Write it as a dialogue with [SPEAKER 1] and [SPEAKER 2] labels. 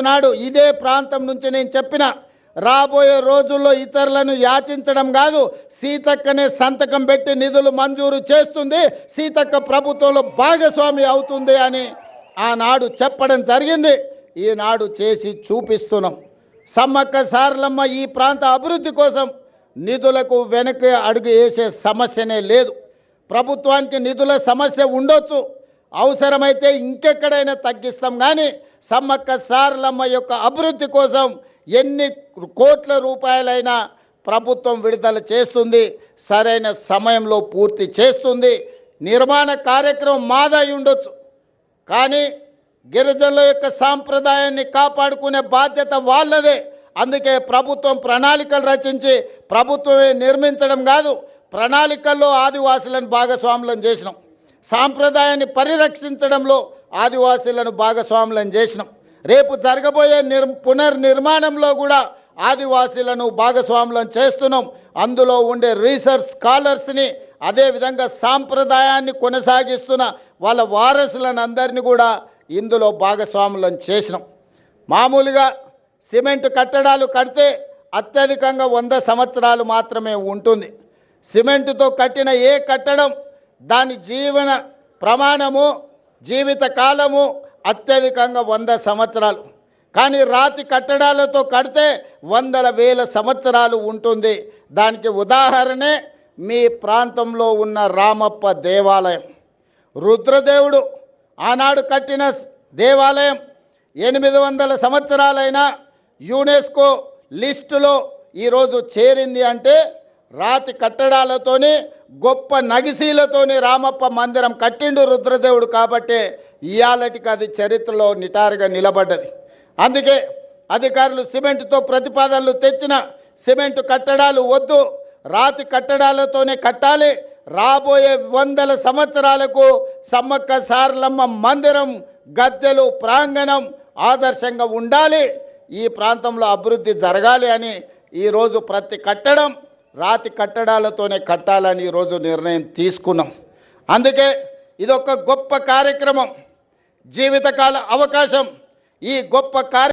[SPEAKER 1] నాడు ఇదే ప్రాంతం నుంచి నేను చెప్పిన రాబోయే రోజుల్లో ఇతరులను యాచించడం కాదు సీతక్కనే సంతకం పెట్టి నిధులు మంజూరు చేస్తుంది సీతక్క ప్రభుత్వంలో భాగస్వామి అవుతుంది అని ఆనాడు చెప్పడం జరిగింది. ఈనాడు చేసి చూపిస్తున్నాం. సమ్మక్క సారలమ్మ ఈ ప్రాంత అభివృద్ధి కోసం నిధులకు వెనక అడుగు వేసే సమస్యనే లేదు. ప్రభుత్వానికి నిధుల సమస్య ఉండొచ్చు. అవసరమైతే ఇంకెక్కడైనా తగ్గిస్తాం. కానీ సమ్మక్క సారలమ్మ యొక్క అభివృద్ధి కోసం ఎన్ని కోట్ల రూపాయలైనా ప్రభుత్వం విడుదల చేస్తుంది. సరైన సమయంలో పూర్తి చేస్తుంది. నిర్మాణ కార్యక్రమం మాదై ఉండొచ్చు. కానీ గిరిజనుల యొక్క సాంప్రదాయాన్ని కాపాడుకునే బాధ్యత వాళ్ళదే. అందుకే ప్రభుత్వం ప్రణాళికలు రచించి ప్రభుత్వమే నిర్మించడం కాదు ప్రణాళికల్లో ఆదివాసులను భాగస్వాములను చేసినాం. సాంప్రదాయాన్ని పరిరక్షించడంలో ఆదివాసీలను భాగస్వాములను చేసినాం. రేపు జరగబోయే నిర్ పునర్నిర్మాణంలో కూడా ఆదివాసీలను భాగస్వాములను చేస్తున్నాం. అందులో ఉండే రీసెర్చ్ స్కాలర్స్ని అదేవిధంగా సాంప్రదాయాన్ని కొనసాగిస్తున్న వాళ్ళ వారసులను అందరినీ కూడా ఇందులో భాగస్వాములను చేసినాం. మామూలుగా సిమెంట్ కట్టడాలు కడితే అత్యధికంగా వంద సంవత్సరాలు మాత్రమే ఉంటుంది. సిమెంటుతో కట్టిన ఏ కట్టడం దాని జీవన ప్రమాణము జీవిత కాలము అత్యధికంగా వంద సంవత్సరాలు. కానీ రాతి కట్టడాలతో కడితే వందల వేల సంవత్సరాలు ఉంటుంది. దానికి ఉదాహరణే మీ ప్రాంతంలో ఉన్న రామప్ప దేవాలయం. రుద్రదేవుడు ఆనాడు కట్టిన దేవాలయం ఎనిమిది వందల సంవత్సరాలైన యునెస్కో లిస్టులో ఈరోజు చేరింది అంటే రాతి కట్టడాలతోని గొప్ప నగిశీలతోని రామప్ప మందిరం కట్టిండు రుద్రదేవుడు కాబట్టి ఇయాలటికి అది చరిత్రలో నిటారుగా నిలబడ్డది. అందుకే అధికారులు సిమెంట్తో ప్రతిపాదనలు తెచ్చిన సిమెంట్ కట్టడాలు వద్దు. రాతి కట్టడాలతోనే కట్టాలి. రాబోయే వందల సంవత్సరాలకు సమ్మక్క సారలమ్మ మందిరం గద్దెలు ప్రాంగణం ఆదర్శంగా ఉండాలి. ఈ ప్రాంతంలో అభివృద్ధి జరగాలి అని ఈరోజు ప్రతి కట్టడం రాతి కట్టడాలతోనే కట్టాలని ఈరోజు నిర్ణయం తీసుకున్నాం. అందుకే ఇదొక గొప్ప కార్యక్రమం. జీవితకాల అవకాశం. ఈ గొప్ప కార్య